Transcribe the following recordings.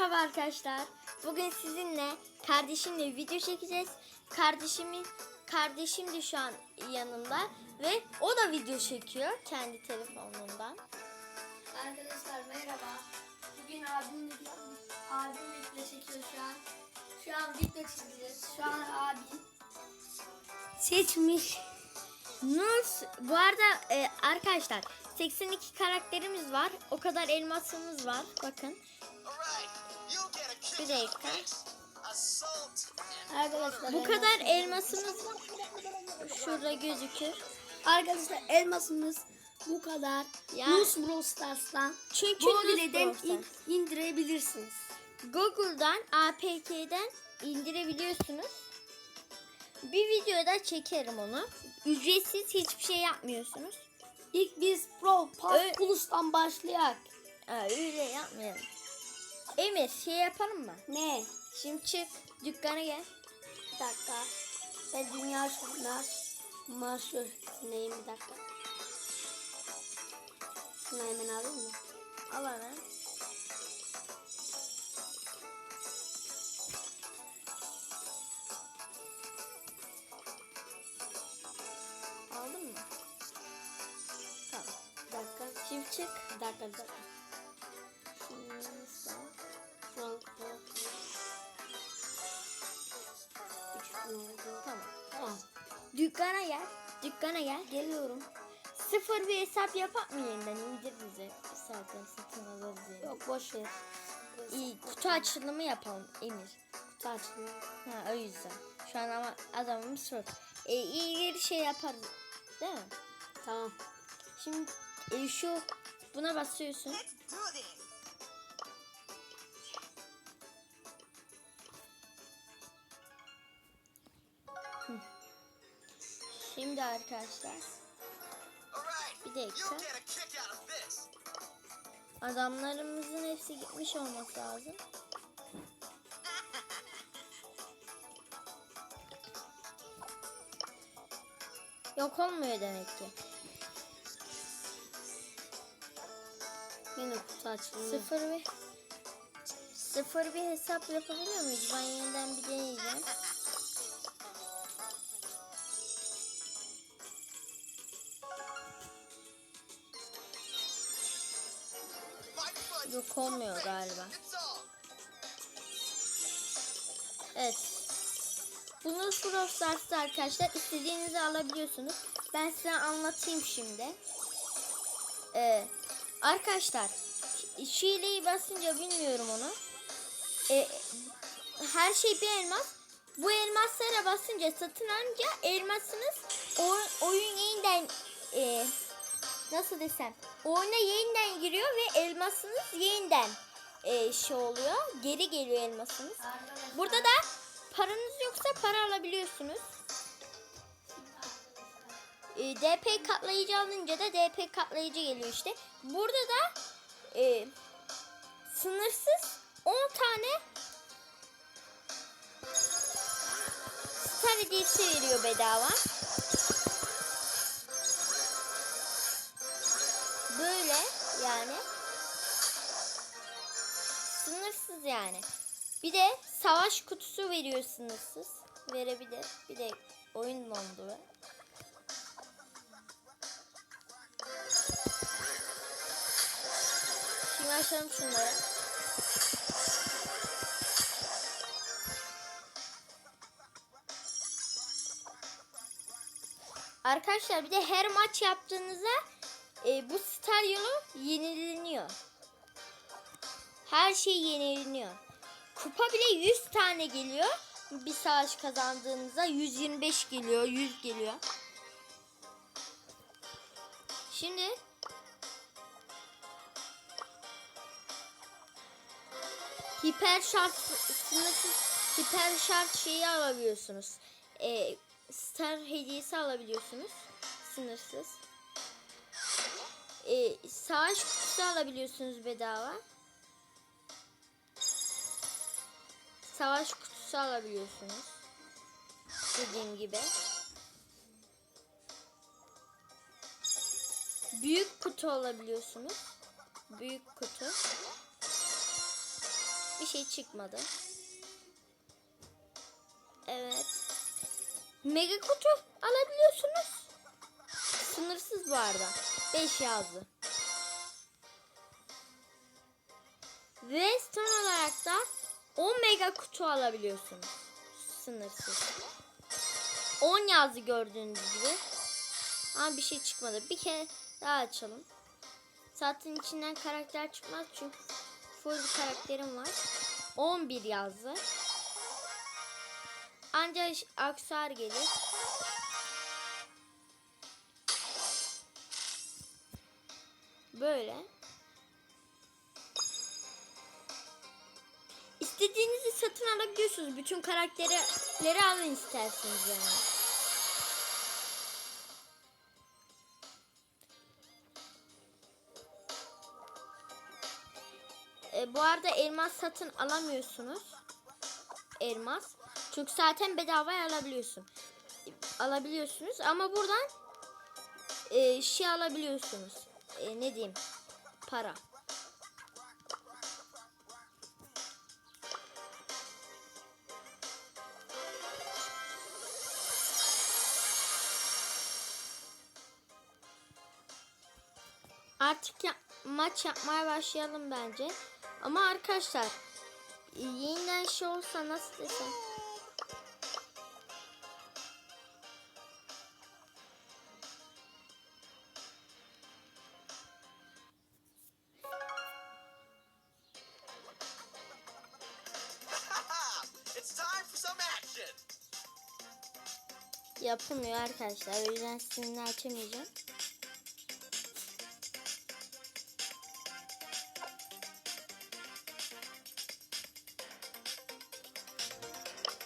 Merhaba arkadaşlar. Bugün sizinle kardeşimle video çekeceğiz. Kardeşimin kardeşim de şu an yanımda ve o da video çekiyor kendi telefonundan. Arkadaşlar merhaba. Bugün abimle abimle video çekiyor şu an. Şu an video çekeceğiz. Şu an abim seçmiş. Nurs bu arada e, arkadaşlar 82 karakterimiz var. O kadar elmasımız var. Bakın. Bir dakika. Arkadaşlar Bu kadar elmasımız şurada gözükür. Arkadaşlar elmasımız bu kadar. Ya. Nus Brawl Stars'tan Çünkü Google'den in- indirebilirsiniz. Google'dan APK'den indirebiliyorsunuz. Bir videoda çekerim onu. Ücretsiz hiçbir şey yapmıyorsunuz. İlk biz Pro Pass Plus'tan başlayak. Aa, öyle yapmayalım. Emir şey yapalım mı? Ne? Şimdi çık dükkana gel. Bir dakika. Ben dünya şampiyonu marşöründeyim bir dakika. Şunu hemen alayım mı? Al hemen. Aldın mı? Tamam. Bir dakika. Şimdi çık. Bir dakika bir dakika. Tamam. Tamam. Dükkana gel. Dükkana gel. Geliyorum. Sıfır bir hesap yapak mı yeniden? İndir bize. Zaten satın alırız yani. Yok boş ver. İyi kutu açılımı yapalım Emir. Kutu açılıyor. Ha o yüzden. Şu an ama adamımız çok. E, iyi bir şey yaparız. Değil mi? Tamam. Şimdi e, şu buna basıyorsun. Şimdi arkadaşlar bir dakika. Adamlarımızın hepsi gitmiş olması lazım. Yok olmuyor demek ki. Yine kutu açılıyor. Sıfır bir sıfır bir hesap yapabiliyor muyuz? Ben yeniden bir deneyeceğim. Olmuyor galiba. Evet. Bunu Brawl Stars'ta arkadaşlar istediğinizi alabiliyorsunuz. Ben size anlatayım şimdi. Ee, arkadaşlar Şile'yi basınca bilmiyorum onu. Ee, her şey bir elmas. Bu elmaslara basınca satın alınca elmasınız o, oyun yeniden e, nasıl desem oyuna yeniden giriyor ve elmasınız yeniden e, şey oluyor. Geri geliyor elmasınız. Burada da paranız yoksa para alabiliyorsunuz. E, DP katlayıcı alınca da DP katlayıcı geliyor işte. Burada da e, sınırsız 10 tane star hediyesi veriyor bedava. Böyle yani. Sınırsız yani. Bir de savaş kutusu veriyor sınırsız. Verebilir. Bir de oyun dondu ve. Şimdi açalım şunları. Arkadaşlar bir de her maç yaptığınızda e, bu stadyumu yenileniyor. Her şey yenileniyor. Kupa bile 100 tane geliyor. Bir savaş kazandığınızda 125 geliyor, 100 geliyor. Şimdi hiper şart sınırsız hiper şart şeyi alabiliyorsunuz. Ee, star hediyesi alabiliyorsunuz. Sınırsız. Ee, savaş kutusu alabiliyorsunuz bedava. Savaş kutusu alabiliyorsunuz. Dediğim gibi. Büyük kutu alabiliyorsunuz. Büyük kutu. hiçbir şey çıkmadı. Evet. Mega kutu alabiliyorsunuz. Sınırsız bu arada. 5 yazdı. Ve son olarak da 10 mega kutu alabiliyorsunuz. Sınırsız. 10 yazdı gördüğünüz gibi. Ama bir şey çıkmadı. Bir kere daha açalım. Zaten içinden karakter çıkmaz çünkü full karakterim var. 11 yazdı. Ancak aksesuar gelir. Böyle. İstediğinizi satın alabiliyorsunuz. Bütün karakterleri alın isterseniz yani. E, bu arada elmas satın alamıyorsunuz. Elmas. Çünkü zaten bedavaya alabiliyorsun. Alabiliyorsunuz ama buradan e, şey alabiliyorsunuz. E, ne diyeyim? Para. Artık ya- maç yapmaya başlayalım bence. Ama arkadaşlar e, yeniden şey olsa nasıl desem. Yapılmıyor arkadaşlar. O yüzden sizinle açamayacağım.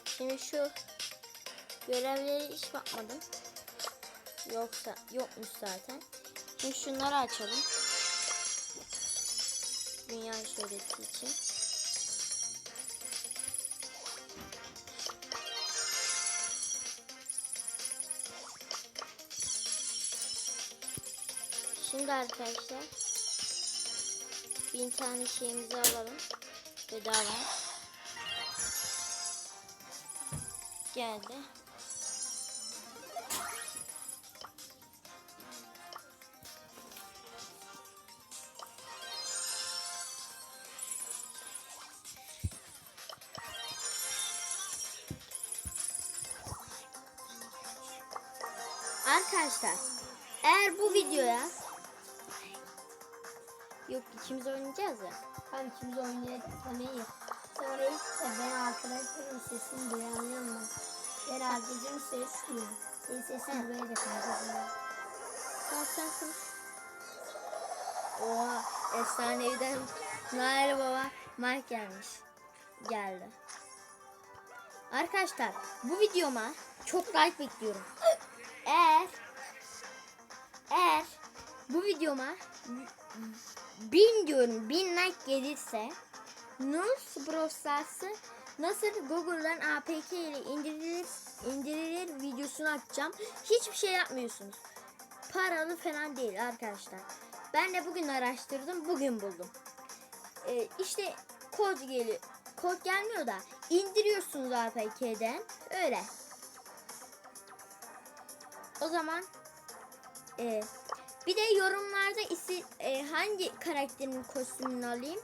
Şimdi şu görevleri hiç bakmadım. Yoksa yokmuş zaten. Şimdi şunları açalım. Dünya şöhreti için. Şimdi arkadaşlar bin tane şeyimizi alalım. Bedava. Geldi. Oynayacağız ya. Tam ikimiz oynayacağız iyi. Sonra işte ben arkadaşlarımın sesini duyamıyorum ben. Ben arkadaşımın ses duyuyor. Senin sesini böyle de kaydediyor. Sen sen konuş. Oha efsaneviden Nail Baba Mark gelmiş. Geldi. Arkadaşlar bu videoma çok like bekliyorum. Eğer eğer bu videoma bin diyorum bin like gelirse Nurs Brawl Stars'ı nasıl Google'dan APK ile indirilir, indirilir videosunu atacağım. Hiçbir şey yapmıyorsunuz paralı falan değil arkadaşlar. Ben de bugün araştırdım, bugün buldum. Ee, işte kod geliyor. Kod gelmiyor da indiriyorsunuz APK'den. Öyle. O zaman e, bir de yorumlarda isi, e, hangi karakterin kostümünü alayım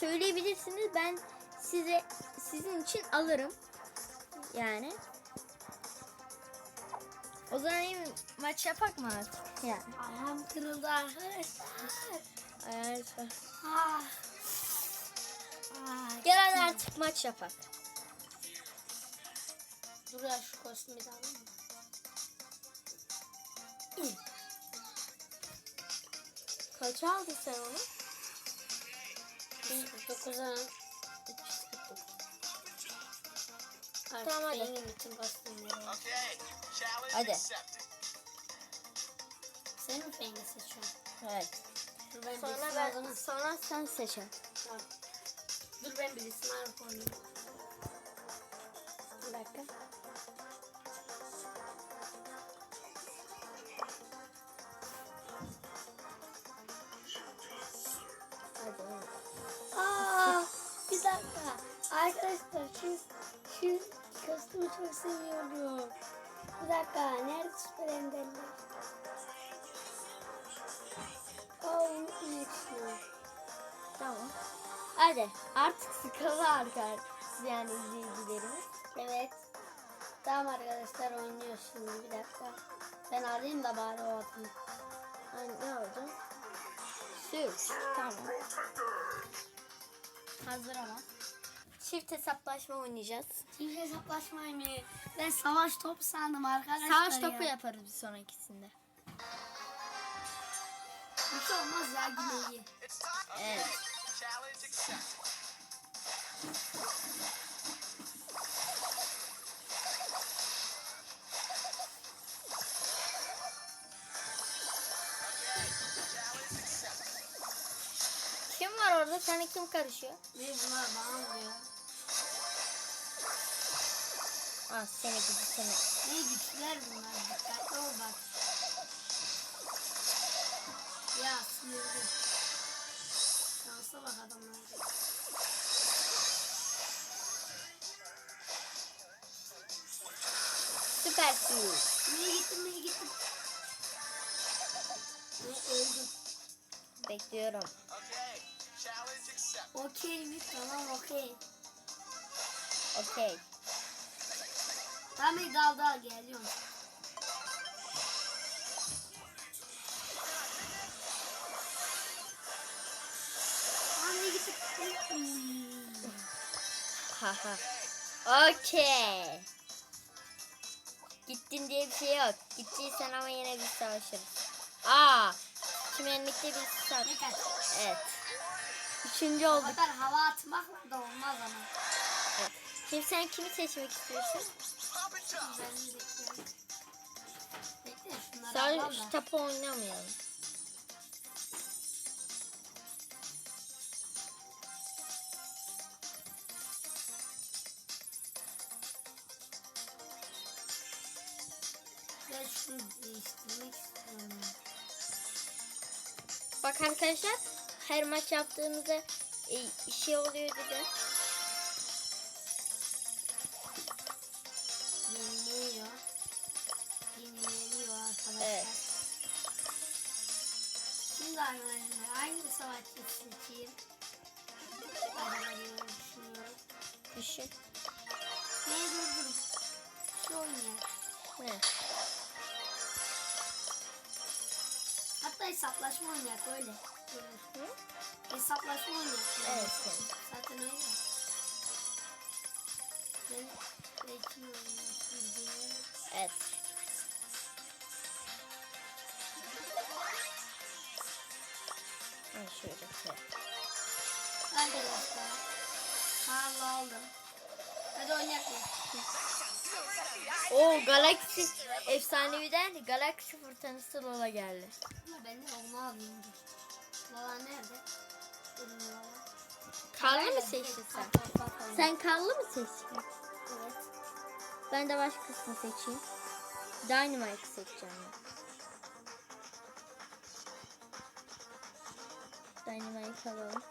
söyleyebilirsiniz. Ben size sizin için alırım. Yani. O zaman iyi maç yapak mı artık? Yani. Ayağım kırıldı arkadaşlar. Arkadaşlar. Ah. Ah. Gel hadi artık maç yapak. Dur ya şu kostümü de alayım? Kaç aldın sen onu? 149'a 349. Artık Tamam, hadi. benim. Okay, challenge Hadi. Senin fengi seçiyorum. Evet. Dur ben Sonra ben, sonra sen seçin. Tamam. Dur ben birisini alıp oynayayım. Bir dakika. Aa, Bir dakika. Arkadaşlar şu, şu kostümü çok seviyorum. Bir dakika. Nerede süper enderler? Aa unutmayın şunu. Tamam. Hadi artık sıkıldı arkadaşlar. Yani izleyicilerimiz. Evet. Tamam arkadaşlar oynuyor şimdi bir dakika. Ben alayım da bari o adamı. Hani ne oldu? Sür. Tamam. Hazır ama. Çift hesaplaşma oynayacağız. Çift hesaplaşmayı mı? Ben savaş topu sandım arkadaşlar Savaş ya. topu yaparız bir sonrakisinde. Bir şey olmaz ya time. Evet. Var orada? Sana kim karışıyor? Ve bunlar bana vuruyor. Aa seni gidi seni. Ne güçler bunlar. Dikkatli ol bak. Ya sinirdim. Şansa bak adamlar. Süpersin. Nereye gittim nereye gittim. Ne öldüm. Bekliyorum. Okey mi? Tamam okey. Okey. Tamam iyi dal dal geliyorum. Gittim. Hmm. Haha. Okey. Gittin diye bir şey yok. Gittiysen ama yine biz savaşırız. Aa. Çimenlikte biz savaş. Evet. Üçüncü O olduk. kadar hava atmakla da olmaz ama. Evet. Şimdi sen kimi seçmek istiyorsun? Alalım şu topu oynamayalım. Bak arkadaşlar her maç yaptığımızda e, şey oluyor dedi. Yeniliyor. Yeniliyor arkadaşlar. Evet. Şimdi arkadaşlar hangi savaşçı seçeyim? Diye düşünüyorum. Düşün. Ne dur dur. Şu oynayalım. Ne? Hatta hesaplaşma oynayak öyle. Hı? Hesaplaşma oynayak. Evet. Zaten öyle. Ben belki oynuyorum. Evet. Ha, şöyle şey. Arkadaşlar. Karla aldım. Hadi oynayak mı? Oo Galaxy efsaneviden Galaxy fırtınası Lola geldi. Ama ben de onu alayım. Lala nerede? Kanlı mı seçtin sen? Sen kanlı mı seçtin? Evet. Ben de başkasını seçeyim. Dynamite seçeceğim. Dynamite alalım.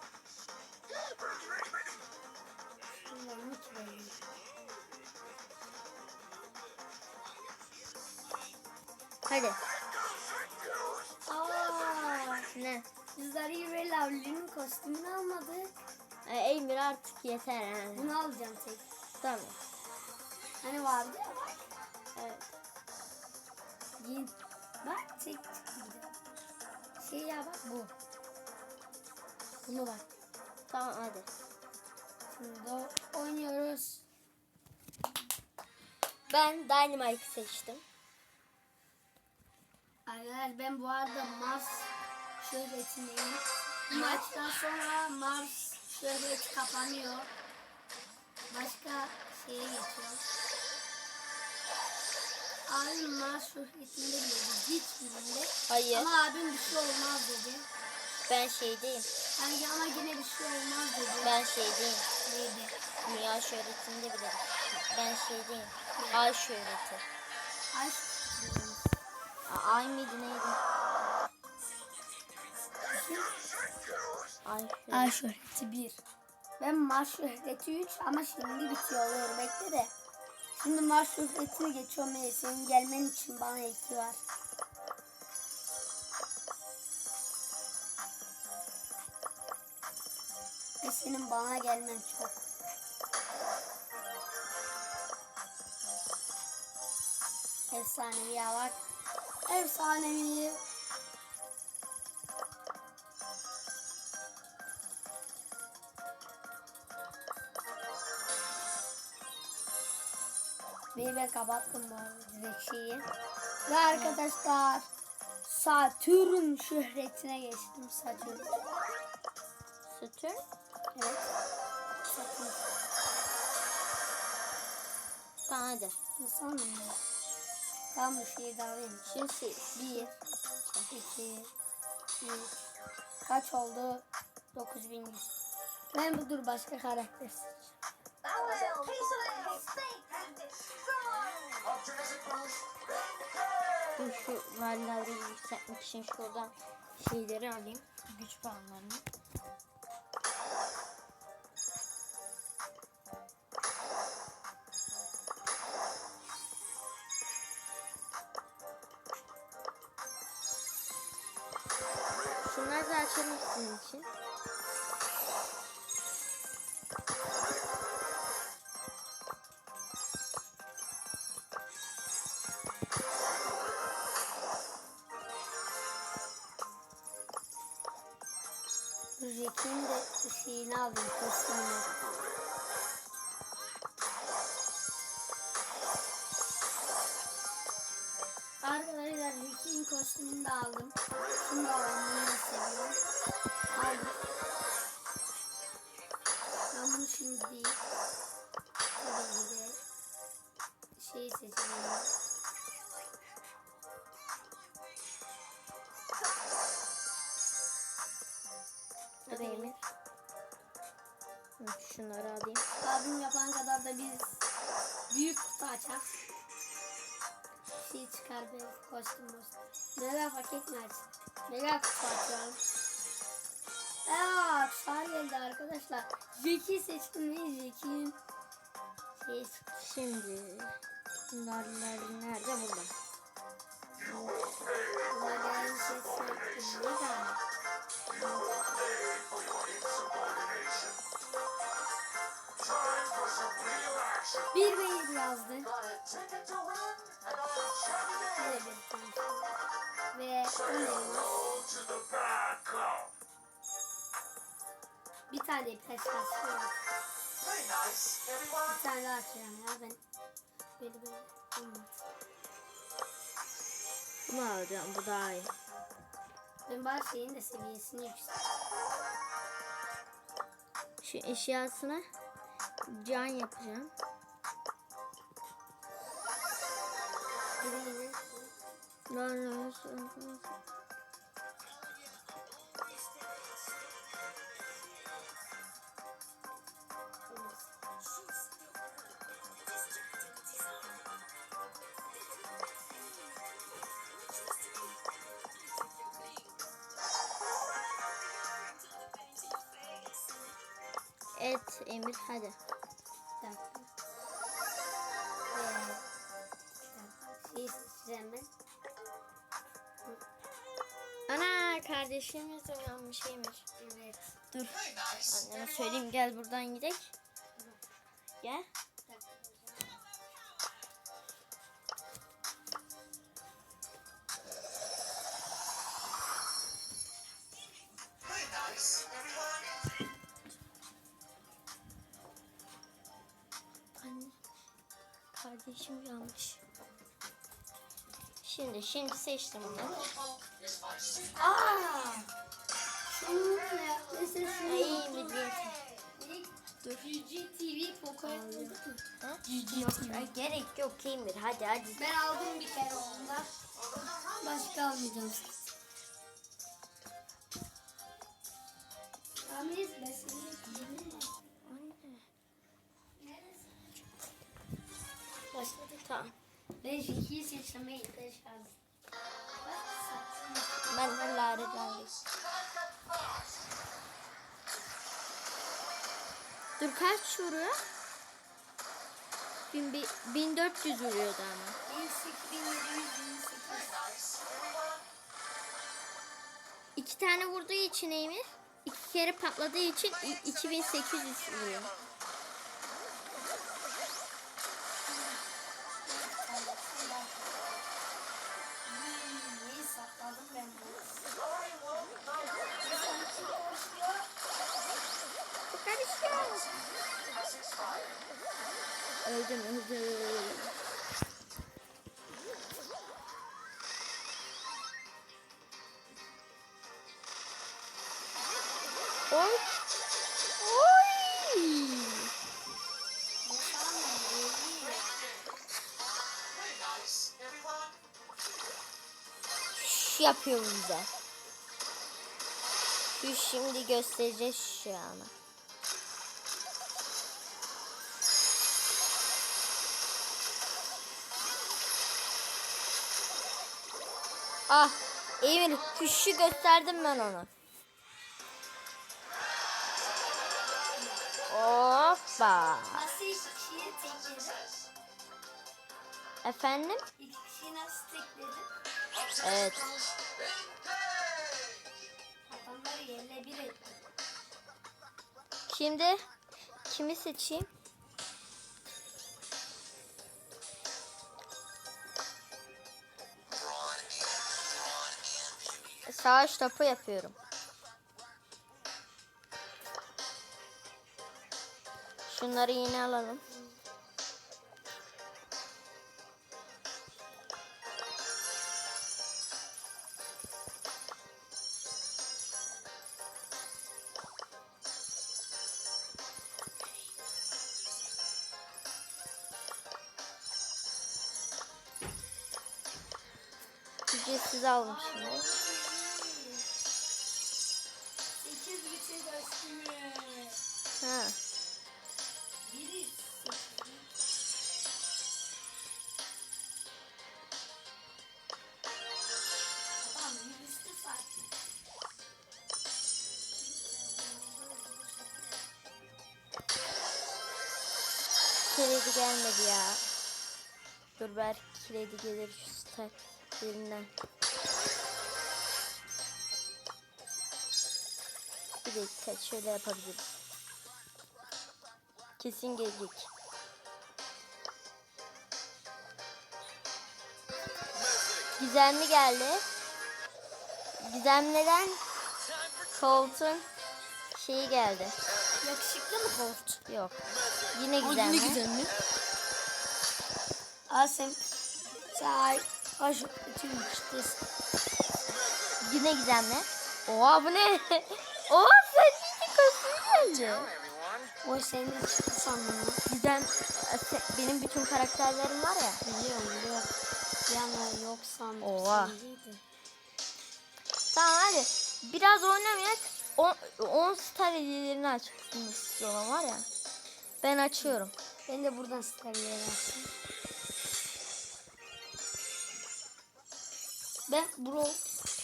Hadi. Aa, Ne? Biz Ari ve Lavli'nin kostümünü almadık. Ee, Emir artık yeter yani. Bunu alacağım tek. Tamam. Hani vardı ya bak. Evet. Giyin. Bak tek çıktı. Şey ya bak bu. Bunu bak. Tamam hadi. Şimdi oynuyoruz. Ben Dynamite seçtim. Arkadaşlar ben bu arada Mars şöhretindeyim. Maçtan sonra Mars şöhreti kapanıyor. Başka şeye geçiyor. Abim Mars şöhretinde bile hiçbirinde. Hayır. Ama abim bir şey olmaz dedi. Ben şeydeyim. Hani ama yine bir şey olmaz dedi. Ben şeydeyim. Neydi? Dünya şöhretinde bile. Ben şeydeyim. Ay şöhreti. Ay Aa, Ay mıydı neydi? Ay. şöhreti. Ay şöhreti bir. Ben Mars şöhreti 3 ama şimdi bitiyor oluyor. Bekle de. Şimdi Mars şöhretine geçiyorum. Ee, Senin gelmen için bana 2 var. Ve senin bana gelmen çok. Efsanevi ya bak. Efsanevi. Bir ben kapattım bu arada şeyi. Ve arkadaşlar Satürn şöhretine geçtim Satürn. Satürn. Evet. Satürn. Tamam hadi. Nasıl anlamı? Tamam bir şey daha verin. Şimdi şey. Bir, iki, üç. Kaç oldu? 9100. Ben bu dur başka karakter varlıları yükseltmek için şuradan şeyleri alayım. Güç puanlarını. Jack'in de şeyini alayım kostümünü. Arkadaşlar Jack'in kostümünü de aldım. Da alalım. Bunu da. Aldım. Ben bunu şimdi değil. Tabii ki de şeyi seçeceğim. Şunları alayım. Abim yapan kadar da biz büyük kutu açar. Şey çıkar bir kostüm kostüm. Mega paket açsın? Mega kutu açıyorum. Aa, kuşlar geldi arkadaşlar. Jeki seçtim ve Jeki'nin şey. Şimdi narlar nerede burada? Bunlardan şey seçtim. Ne kadar? Ve. Bir tane peş açıyorum. Bir tane daha açıyorum ya ben. Böyle böyle. Bunu alacağım. Bu daha iyi. Ben bari şeyin de seviyesini yükselt. Şu eşyasına can yapacağım. Bir de yine Et Emir hadi. Ben. Ana kardeşimiz uyanmış Emir. Evet. Dur. Anneme söyleyeyim gel buradan gidelim. Gel. Şimdi seçtim onu. Aa! Şunu ne? Mesela şunu. Ay video. Dur. TV Poco'yu bulduk mu? Ha? Yok ay, gerek yok Emir hadi hadi. Ben aldım bir kere onda. Başka almayacağım. Anne. Başladık. Tamam. Ben Jackie'yi seçmeye ihtiyaç vardı. Ben de Lale geldi. Dur kaç vuruyor? Bin, bi- 1400 vuruyordu ama. 1728. İki tane vurduğu için Emir. iki kere patladığı için i- 2800 vuruyor. Sakladım ben bunu. Öldüm öldüm. Oy. Oy. Yapıyor bize. Şu şimdi göstereceğiz şu an. Ah, Emir, kuşu gösterdim ben ona. Hoppa. Nasıl iki kişiyi tekledin? Efendim? İki kişiyi nasıl tekledin? Evet. Şimdi kimi seçeyim? Savaş topu yapıyorum. Şunları yine alalım. Ücretsiz göstermiyor. Ha. Kredi gelmedi ya. Dur belki kredi gelir şu star yerinden. Bir dakika şöyle yapabiliriz. Kesin gelecek. Gizemli geldi. Gizemliden Colt'un şeyi geldi. Yakışıklı mı Colt? Yok. Yine gizemli. Asım. Say. Hoş. Bütün işte. Yine gizemli. Oha bu ne? Oha sen kostüm geldi. Everyone. O senin çıktı sandım. Gizem se- benim bütün karakterlerim var ya. Biliyorum biliyorum. Yani yok sandım. Oha. Tamam hadi. Biraz oynamayak. 10 star hediyelerini açmışsın istiyorum var ya. Ben açıyorum. Ben de buradan sterliye versin. Ben bro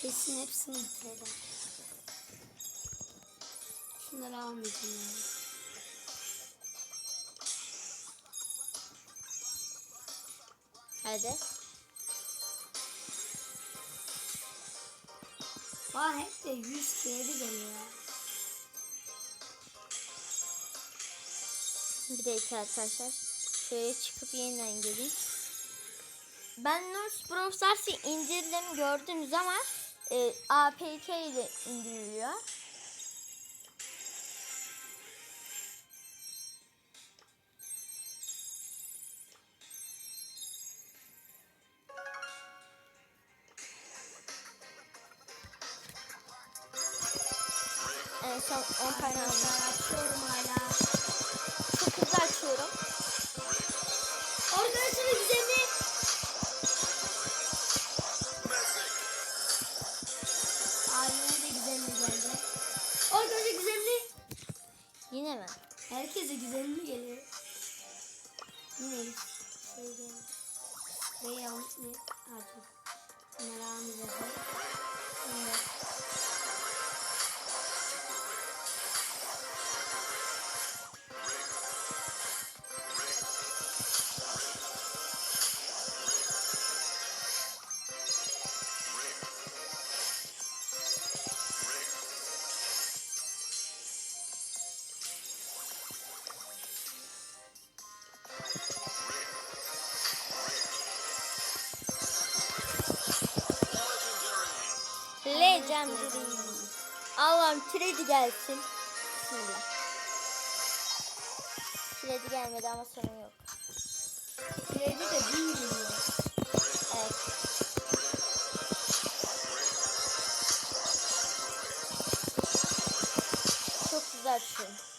pesin hepsini bitirdim. Şunları almayacağım yani. Hadi. Aa hep de 100 TL geliyor. Bir dakika arkadaşlar. Şöyle çıkıp yeniden geleyim. Ben Nurse Brawl Stars'ı indirdim gördünüz ama e, APK ile indiriliyor. En son 10 tane aldım. Açıyorum hala. Öleceğim diriyim. Allah'ım Freddy gelsin. Bismillah. Freddy gelmedi ama sorun yok. Freddy de bin geliyor. Evet. Çok güzel şu.